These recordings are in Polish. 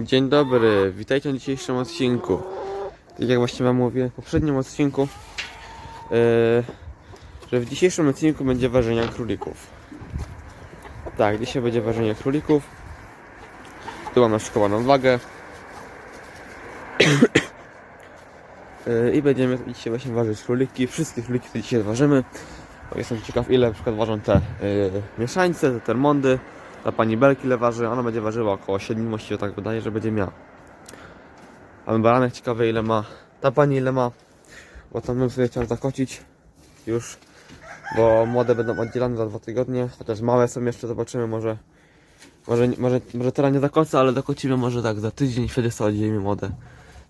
Dzień dobry, witajcie na dzisiejszym odcinku. Tak jak właśnie wam mówiłem w poprzednim odcinku, yy, że w dzisiejszym odcinku będzie ważenie królików. Tak, dzisiaj będzie ważenie królików. Tu mam naszykowaną wagę. Yy, I będziemy dzisiaj właśnie ważyć króliki. Wszystkie króliki, które dzisiaj ważymy. Jestem ciekaw ile na przykład ważą te yy, mieszańce, te termondy. Ta pani Belki ile waży, ona będzie ważyła około 7, właściwie tak wydaje, że będzie miała. A baranek ciekawy ile ma. Ta pani ile ma, bo tam bym sobie chciał zakocić już, bo młode będą oddzielane za dwa tygodnie, chociaż małe są jeszcze, zobaczymy, może może, może, może teraz nie zakocę, ale dokocimy może tak za tydzień, wtedy sobie oddzielimy młode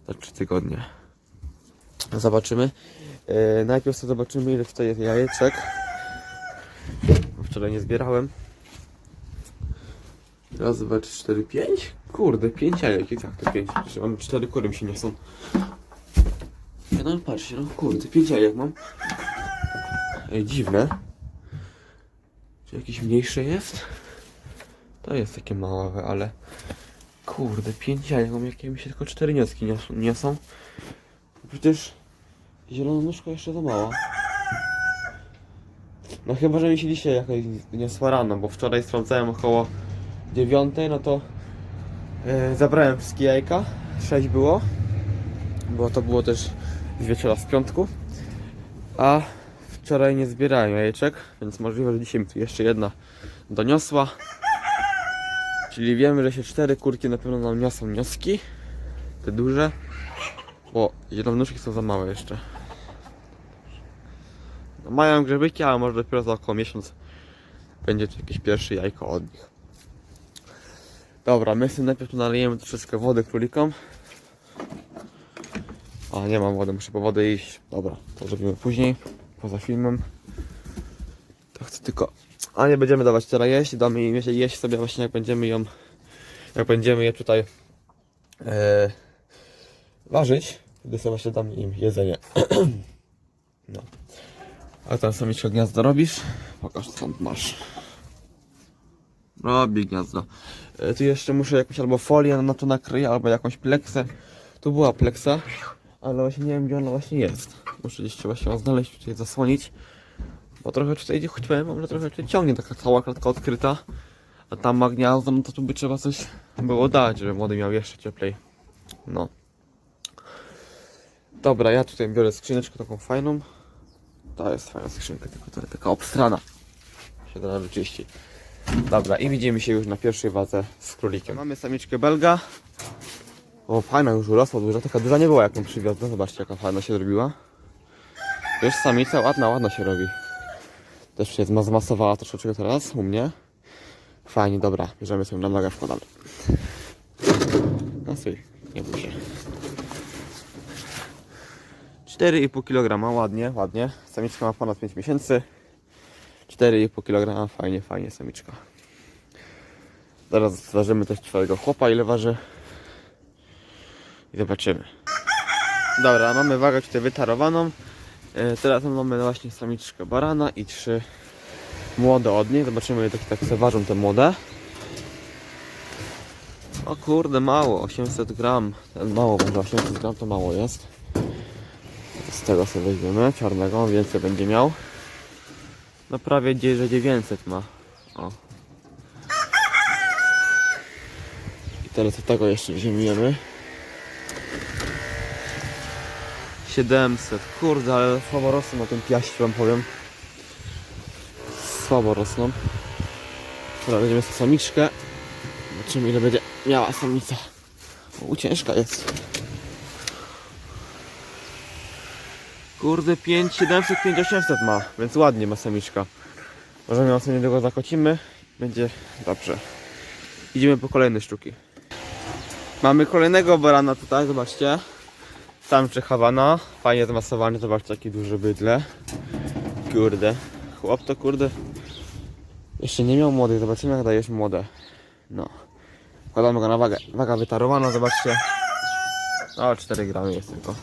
za 3 tygodnie. Zobaczymy. Yy, najpierw sobie zobaczymy ile tutaj jest jajeczek. Wczoraj nie zbierałem. Raz, dwa, trzy, cztery, pięć? Kurde, pięć jajek i tak to pięć. Przecież mam cztery kury mi się nie są. Ja no patrzcie, no kurde, pięć jajek mam. Ej, dziwne. Czy jakieś mniejsze jest? To jest takie małe, ale... Kurde, pięć jajek mam, jakie mi się tylko cztery nioski nios- niosą. Przecież... Zielona nóżka jeszcze za mała. No chyba, że mi się dzisiaj jakoś niosła rano, bo wczoraj sprawdzałem około dziewiątej, no to e, zabrałem wszystkie jajka. Sześć było, bo to było też z wieczora z piątku. A wczoraj nie zbierałem jajeczek, więc możliwe, że dzisiaj jeszcze jedna doniosła. Czyli wiemy, że się cztery kurki na pewno nam niosą nioski. Te duże. Bo zielonóżki są za małe jeszcze. No, mają grzebyki, ale może dopiero za około miesiąc będzie jakieś pierwsze jajko od nich. Dobra, my sobie najpierw tu nalejemy troszeczkę wody królikom. A nie mam wody, muszę po wodę iść. Dobra, to zrobimy później, poza filmem. To chcę tylko. A nie będziemy dawać teraz jeść, damy im jeść- sobie właśnie jak będziemy ją. Jak będziemy je tutaj e, ważyć, wtedy sobie właśnie damy im jedzenie. no. A tam samiczko gniazdo robisz? Pokaż co masz. Robi gniazdo. E, Tu jeszcze muszę jakąś albo folię na to nakryję, albo jakąś pleksę. Tu była pleksa, ale właśnie nie wiem gdzie ona właśnie jest. Muszę gdzieś się ją znaleźć, tutaj zasłonić. Bo trochę tutaj, choć powiem, że trochę tutaj ciągnie taka cała klatka odkryta. A tam ma gniazdo, no to tu by trzeba coś było dać, żeby młody miał jeszcze cieplej. No. Dobra, ja tutaj biorę skrzyneczkę taką fajną. To jest fajna skrzynka, tylko to taka obstrana. Się da wyczyścić. Dobra, i widzimy się już na pierwszej wadze z królikiem. Mamy samiczkę belga. O, fajna już urosła, duża, taka duża nie była jak ją przywiozłem. Zobaczcie jaka fajna się zrobiła. Wiesz, samica ładna, ładna się robi. Też się zma- zmasowała troszeczkę teraz u mnie. Fajnie, dobra, bierzemy sobie na nogę, wkładamy. No słuchaj, nie bój się. 4,5 kg, ładnie, ładnie. Samiczka ma ponad 5 miesięcy. 4,5 kg, fajnie, fajnie samiczka. Zaraz zważymy też twojego chłopa, ile waży. I zobaczymy. Dobra, mamy wagę tutaj wytarowaną. E, Teraz mamy właśnie samiczkę barana i trzy młode od niej. Zobaczymy, ile tak, sobie ważą te młode. O kurde, mało, 800 gram. Ten mało, może 800 gram to mało jest. Z tego sobie weźmiemy, czarnego, więcej będzie miał. No prawie gdzieś, że 900 ma. O. I teraz od tego jeszcze weźmiemy. 700, kurde, ale słabo rosną na tym piaście wam powiem. Słabo rosną. Teraz weźmiemy sobie samiczkę. Zobaczymy ile będzie miała samica. U, ciężka jest. Kurde, 5, 700, 5, 800 ma, więc ładnie ma samiczka. Możemy ją sobie niedługo zakocimy. Będzie dobrze. Idziemy po kolejne sztuki. Mamy kolejnego barana tutaj, zobaczcie. Samczyk Hawana. Fajnie zmasowany, zobaczcie jaki duży bydle. Kurde. Chłop to kurde. Jeszcze nie miał młodych, zobaczymy jak dajesz młode. No. Wkładamy go na wagę. Waga wytarowana, zobaczcie. O, 4 gramy jest tylko.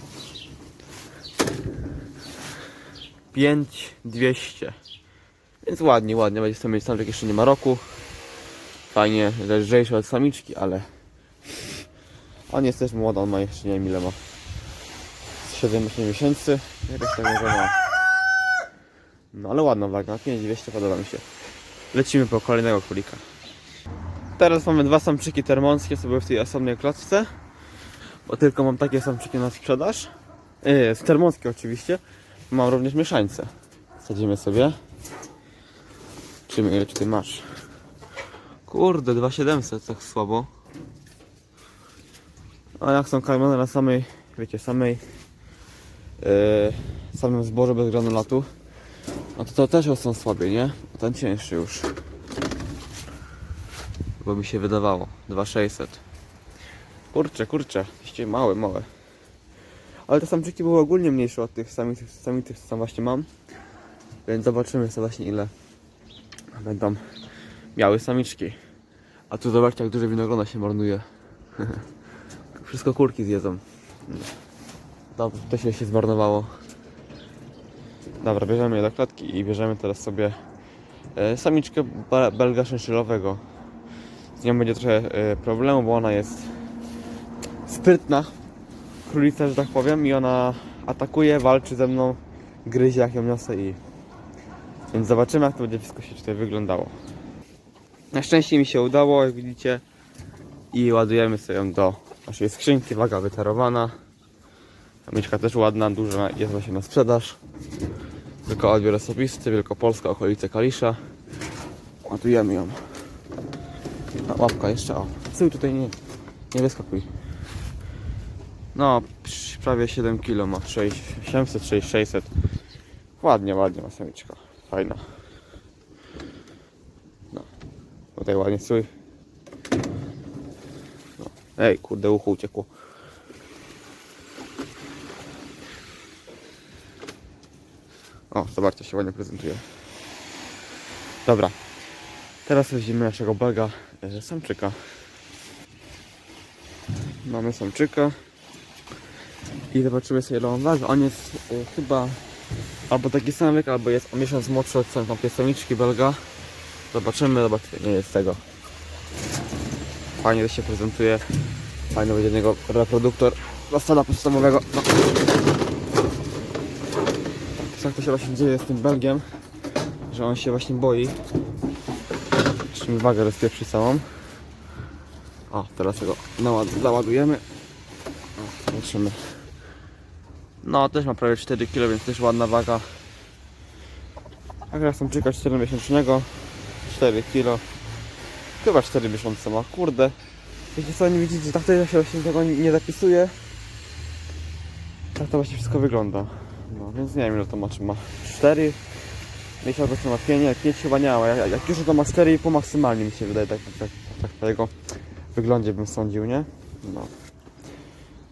5200. Więc ładnie, ładnie. Będzie sobie mieć samczyk jeszcze nie ma roku. Fajnie, lżejszy od samiczki, ale On jest też młody, on ma jeszcze nie wiem ile ma. 7-8 miesięcy. Jakoś tak może ma. No ale ładna waga, 5200 podoba mi się. Lecimy po kolejnego królika. Teraz mamy dwa samczyki termonskie sobie w tej osobnej klatce. Bo tylko mam takie samczyki na sprzedaż. Yy, z termonskie oczywiście. Mam również mieszańce. Sadzimy sobie. Czymy ile tutaj masz? Kurde, 2700, tak słabo. A jak są karmione na samej, wiecie, samej yy, samym zbożu bez granulatu, no to to też są słabiej, nie? Ten cięższy już. Bo mi się wydawało. 2600. Kurczę, kurczę. Jesteście małe, małe. Ale te samczyki były ogólnie mniejsze od tych samych, samych tych, co właśnie mam. Więc zobaczymy sobie właśnie ile będą miały samiczki. A tu zobaczcie jak duże winogrona się marnuje. Wszystko kurki zjedzą. Dobrze, to się się zmarnowało. Dobra, bierzemy je do klatki i bierzemy teraz sobie e, samiczkę be- belga szynszylowego. Z nią będzie trochę e, problemu, bo ona jest sprytna, królica, że tak powiem, i ona atakuje, walczy ze mną, gryzie jak ją niosę i... Więc zobaczymy jak to będzie wszystko się tutaj wyglądało. Na szczęście mi się udało, jak widzicie. I ładujemy sobie ją do naszej skrzynki, waga wytarowana. Samiczka też ładna, duża, jest właśnie na sprzedaż. Tylko odbiór osobisty, Wielkopolska, okolice Kalisza. Ładujemy ją. A, łapka jeszcze, o. Sył tutaj nie, nie wyskakuj. No, prawie 7 kg ma, 6, 700, 6, 600. Ładnie, ładnie ma samiczka. Fajna. No. Tutaj ładnie stój. No. Ej, kurde, ucho uciekło. O, zobaczcie, się ładnie prezentuje. Dobra. Teraz weźmiemy naszego baga e, samczyka. Mamy samczyka. I zobaczymy sobie ile on waży. On jest e, chyba albo taki sam wiek, albo jest o miesiąc młodszy od tam tej samiczki belga. Zobaczymy, zobaczymy, nie jest tego. Fajnie to się prezentuje. Fajny będzie niego reproduktor dla stada podstawowego. No. Tak to się właśnie dzieje z tym Belgiem, że on się właśnie boi. Jeszcze mi wagę rozpieprzy całą. O, teraz go załadujemy. O, zobaczymy. No, też ma prawie 4 kg, więc też ładna waga. A teraz są czeka 4 miesięcznego. 4 kg. Chyba 4 miesiące ma. Kurde. Wiecie co, nie widzicie, tak to się właśnie tego nie zapisuje. Tak to właśnie wszystko wygląda. No, więc nie wiem ile to ma, czy ma 4 miesiące, czy ma 5, nie, 5 chyba nie ma. Jak, już to ma 4,5 maksymalnie mi się wydaje, tak, tak, tak, tak po jego wyglądzie bym sądził, nie? No.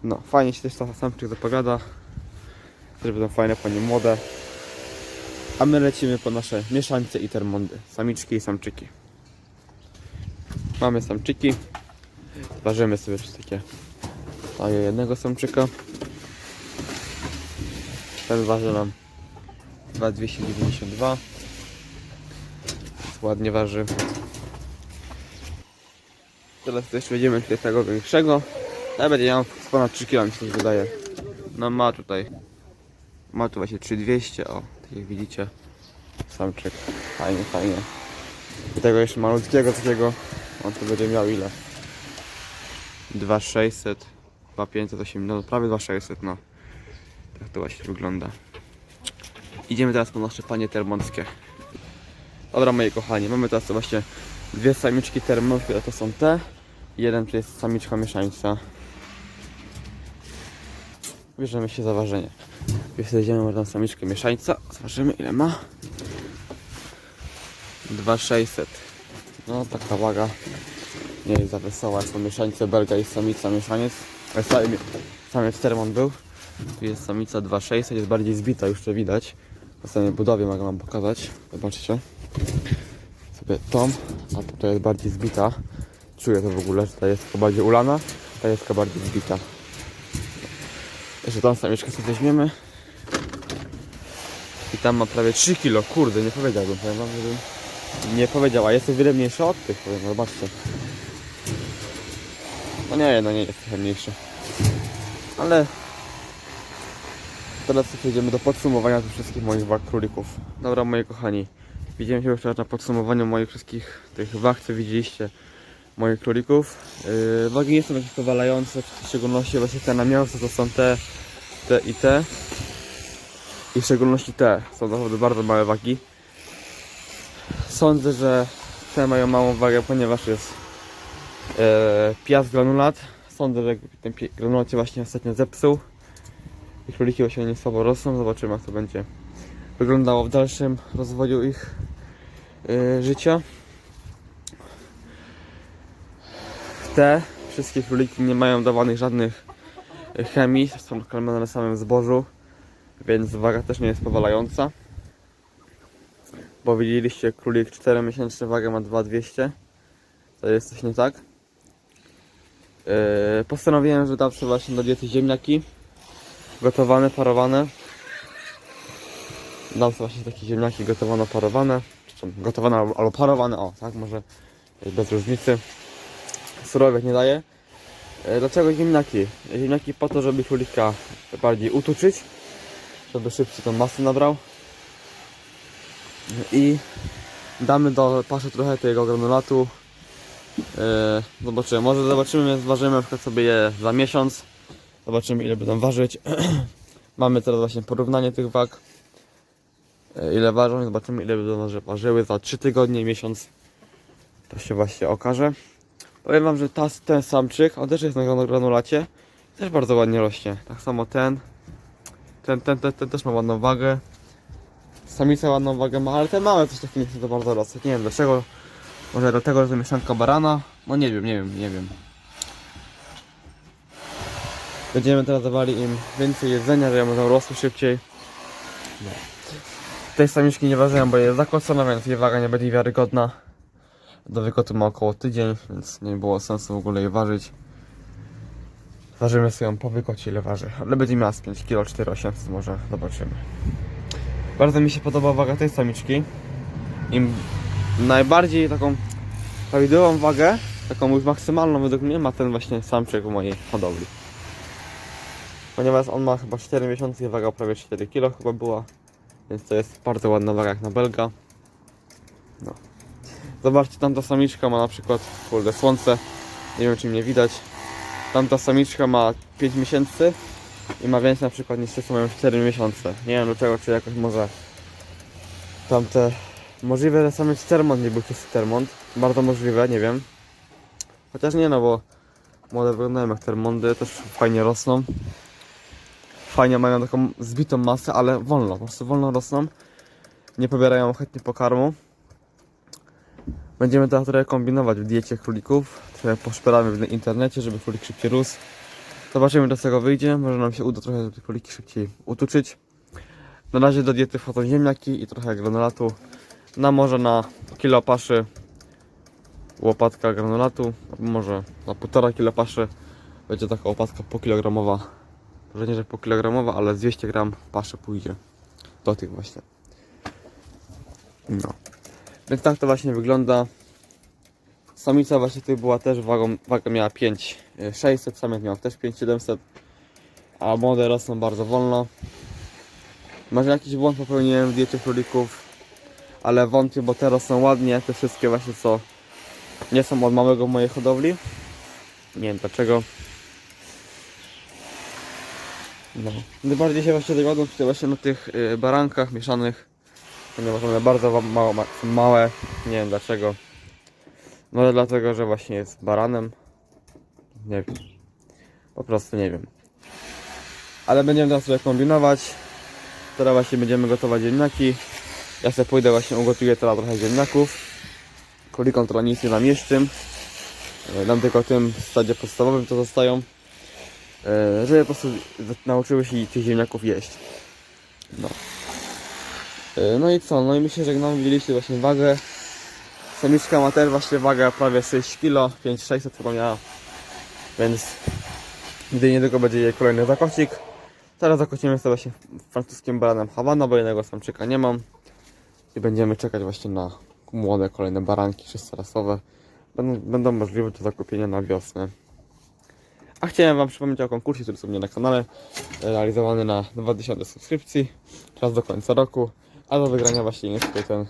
No, fajnie się też ta samczyk zapowiada. Też będą fajne panie młode. A my lecimy po nasze mieszańce i termondy. Samiczki i samczyki. Mamy samczyki. Ważymy sobie przez takie daję jednego samczyka. Ten waży nam 2292. Więc ładnie waży. Teraz też wejdziemy tutaj tego większego. Ja będzie miał ponad 3 kg mi się wydaje. No ma tutaj. Ma tu właśnie 3200, o, tak jak widzicie. Samczyk. Fajnie, fajnie. I tego jeszcze malutkiego takiego. On tu będzie miał ile? 2600, 2508, no prawie 2600, no. Tak to właśnie wygląda. Idziemy teraz po nasze panie termonskie. Dobra moi kochani, mamy teraz to właśnie dwie samiczki termonskie, to są te. Jeden to jest samiczka mieszańca. Bierzemy się za ważenie. Wjedziemy może tam samiczkę mieszańca. Zobaczymy ile ma. 2600. No taka waga nie jest za wesoła. Jak są mieszańce belga i samica mieszaniec. Sami, samiec termon był. Tu jest samica 2600, jest bardziej zbita, już to widać. Na samej budowie mogę wam pokazać. Zobaczcie. Sobie tą, a tutaj jest bardziej zbita. Czuję to w ogóle, że ta jest bardziej ulana, ta jest bardziej zbita. Jeszcze tą samiczkę sobie weźmiemy. I tam ma prawie 3 kg, kurde, nie powiedziałbym, powiem wam, żebym nie powiedział, a jest o wiele mniejsza od tych, powiem, zobaczcie. No nie, no nie jest trochę mniejszy. Ale teraz przejdziemy do podsumowania tych wszystkich moich wag królików. Dobra, moi kochani. Widzimy się już teraz na podsumowaniu moich wszystkich tych wag, co widzieliście moich królików. Yy, wagi nie są jakieś powalające, w szczególności właśnie te na mięso to są te, te i te. I w szczególności te są naprawdę bardzo małe wagi. Sądzę, że te mają małą wagę, ponieważ jest piast granulat. Sądzę, że ten granulat się właśnie ostatnio zepsuł. I króliki właśnie nie słabo rosną. Zobaczymy jak to będzie wyglądało w dalszym rozwoju ich e, życia. Te wszystkie króliki nie mają dawanych żadnych chemii, są karmione na samym zbożu, więc waga też nie jest powalająca. Bo widzieliście, królik 4 miesięczny wagę ma 2200. To jest coś nie tak. Yy, postanowiłem, że zawsze właśnie do diety ziemniaki. Gotowane, parowane. Dam sobie właśnie takie ziemniaki gotowane, parowane. Gotowane albo parowane, o tak, może bez różnicy. Surowiec nie daje. Yy, dlaczego ziemniaki? Ziemniaki po to, żeby królika bardziej utuczyć. Żeby szybciej tą masę nabrał. I damy do paszy trochę tego granulatu. Yy, zobaczymy, może zobaczymy, więc ważymy na sobie je za miesiąc. Zobaczymy ile będą ważyć. Mamy teraz właśnie porównanie tych wag. Yy, ile ważą zobaczymy ile będą waży- ważyły za 3 tygodnie, miesiąc. To się właśnie okaże. Powiem wam, że ta, ten samczyk, on też jest na granu- granulacie. Też bardzo ładnie rośnie. Tak samo ten. Ten, ten, ten, ten też ma ładną wagę. Samica ładną wagę ma, ale te małe coś takiego nie chcą to bardzo rosnąć. Nie wiem dlaczego. Może dlatego, że to mieszanka barana? No nie wiem, nie wiem, nie wiem. Będziemy teraz dawali im więcej jedzenia, żeby będą rosły szybciej. No. Tej samiczki nie ważyłem, bo jest zakłocona, więc jej waga nie będzie wiarygodna. Do wykotu ma około tydzień, więc nie było sensu w ogóle jej ważyć. Ważymy sobie ją po wykocie ile waży, ale będzie miała z 5 kg 4800 może, zobaczymy. Bardzo mi się podoba waga tej samiczki. Im najbardziej taką prawidłową wagę, taką już maksymalną według mnie ma ten właśnie samczyk w mojej hodowli. Ponieważ on ma chyba 4 miesiące i waga prawie 4 kg chyba była. Więc to jest bardzo ładna waga jak na belga. No. Zobaczcie, tamta samiczka ma na przykład, kurde, słońce. Nie wiem czy mnie widać. Tamta samiczka ma 5 miesięcy i ma więcej na przykład niż te mają 4 miesiące. Nie wiem dlaczego, czy jakoś może tamte możliwe, że samiec Termont nie był czysty Termont. Bardzo możliwe, nie wiem. Chociaż nie no, bo młode wyglądają jak Termondy, też fajnie rosną. Fajnie mają taką zbitą masę, ale wolno, po prostu wolno rosną. Nie pobierają chętnie pokarmu. Będziemy teraz trochę kombinować w diecie królików. Trochę poszperamy w internecie, żeby królik szybciej rósł. Zobaczymy do tego wyjdzie. Może nam się uda trochę te króliki szybciej utuczyć. Na razie do diety wchodzą ziemniaki i trochę granulatu. Na może na kilo paszy łopatka granulatu, może na półtora kilo paszy będzie taka łopatka po kilogramowa. Może nie, że po kilogramowa, ale z 200 gram paszy pójdzie do tych właśnie. No. Więc tak to właśnie wygląda. Samica właśnie tutaj była też wagą, waga miała 5600, samiec miał też 5700, a młode rosną bardzo wolno. Może jakiś błąd popełniłem w diecie królików, ale wątpię, bo te rosną ładnie, te wszystkie właśnie co nie są od małego mojej hodowli. Nie wiem dlaczego. No. Najbardziej się właśnie dogodzą tutaj właśnie na tych y, barankach mieszanych, ponieważ one bardzo mało, ma, są małe. Nie wiem dlaczego. Może dlatego, że właśnie jest baranem. Nie wiem. Po prostu nie wiem. Ale będziemy teraz sobie kombinować. Teraz właśnie będziemy gotować ziemniaki. Ja sobie pójdę właśnie ugotuję teraz trochę ziemniaków. Królikom teraz nic nie namieszczym. E, Dam tylko tym w stadzie podstawowym co zostają. e, Żeby po prostu nauczyły się tych ziemniaków jeść. No. E, No i co? No i myślę, że nam widzieliście właśnie wagę. Samiczka ma też właśnie wagę prawie 6 kg, 5600 chyba miała. Więc gdy niedługo będzie jej kolejny zakocik. Teraz zakocimy sobie właśnie francuskim baranem Havana, bo jednego samczyka nie mam. I będziemy czekać właśnie na młode kolejne baranki, czysto rasowe. Będą, będą możliwe do zakupienia na wiosnę. A chciałem Wam przypomnieć o konkursie, który jest u mnie na kanale, realizowany na 2000 subskrypcji, czas do końca roku, a do wygrania właśnie jest tutaj ten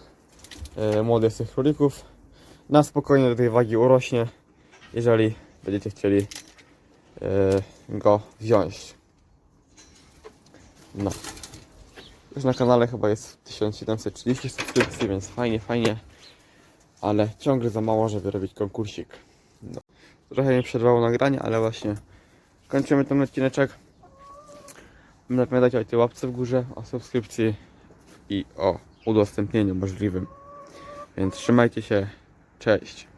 e, młody z tych królików. Na spokojnie do tej wagi urośnie, jeżeli będziecie chcieli e, go wziąć. No. Już na kanale chyba jest 1730 subskrypcji, więc fajnie, fajnie. Ale ciągle za mało, żeby robić konkursik. No. Trochę mi przerwało nagranie, ale właśnie kończymy ten odcineczek. Pamiętajcie o tej łapce w górze, o subskrypcji i o udostępnieniu możliwym. Więc trzymajcie się. Cześć.